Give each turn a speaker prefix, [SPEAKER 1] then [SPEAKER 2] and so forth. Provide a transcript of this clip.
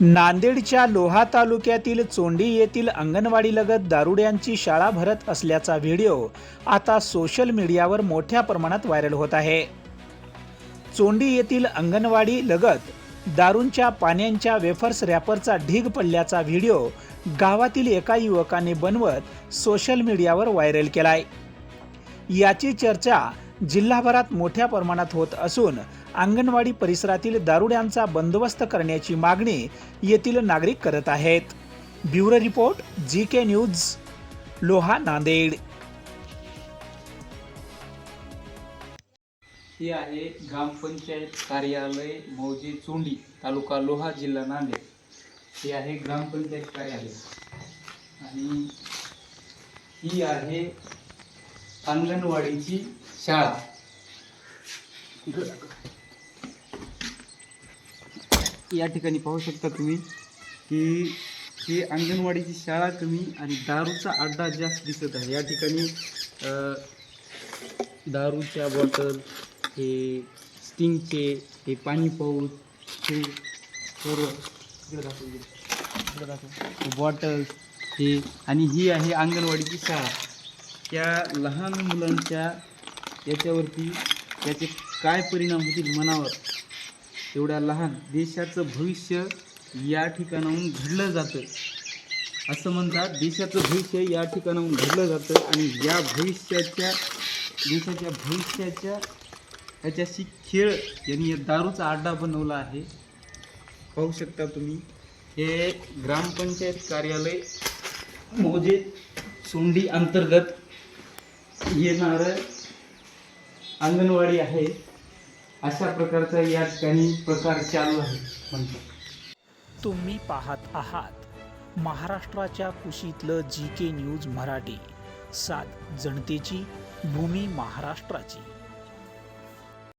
[SPEAKER 1] नांदेडच्या लोहा तालुक्यातील चोंडी येथील अंगणवाडीलगत दारुड्यांची शाळा भरत असल्याचा व्हिडिओ आता सोशल मीडियावर मोठ्या प्रमाणात व्हायरल होत आहे. चोंडी येथील अंगणवाडी लगत दारूंच्या पाण्यांच्या वेफर्स रॅपरचा ढीग पडल्याचा व्हिडिओ गावातील एका युवकाने बनवत सोशल मीडियावर व्हायरल केलाय. याची चर्चा जिल्हाभरात मोठ्या प्रमाणात होत असून अंगणवाडी परिसरातील दारुड्यांचा बंदोबस्त करण्याची मागणी येथील नागरिक करत आहेत. Bureau report G K news Loha Nanded.
[SPEAKER 2] ही आहे ग्रामपंचायत कार्यालय मौजे चोंडी तालुका लोहा जिल्हा नांदेड. हे आहे ग्रामपंचायत कार्यालय. आणि ही आहे अंगणवाडीची शाळा. या ठिकाणी पाहू शकता तुम्ही की ही अंगणवाडीची शाळा कमी आणि दारूचा अड्डा जास्त दिसत आहे. या ठिकाणी दारूच्या बॉटल हे स्टिंगचे हे पाणी पाऊच हे सर्व हे बॉटल्स हे आणि ही आहे अंगणवाडीची शाळा. त्या लहान मुलांच्या याच्यावरती त्याचे काय परिणाम होतील मनावर? एवढ्या लहान देशाचं भविष्य या ठिकाणाहून घडलं जातं. असं म्हणतात देशाचं भविष्य या ठिकाणाहून घडलं जातं आणि या भविष्याच्या देशाच्या भविष्याच्या याच्याशी खेळ यांनी या दारूचा अड्डा बनवला आहे. पाहू शकता तुम्ही हे ग्रामपंचायत कार्यालय मोजे सोंडी अंतर्गत येणारं अंगणवाडी आहे. अशा प्रकारचा या ठिकाणी प्रकार चालू आहे म्हणजे
[SPEAKER 1] तुम्ही पाहत आहात महाराष्ट्राच्या कुशीतलं जी के न्यूज मराठी. सात जनतेची भूमी महाराष्ट्राची.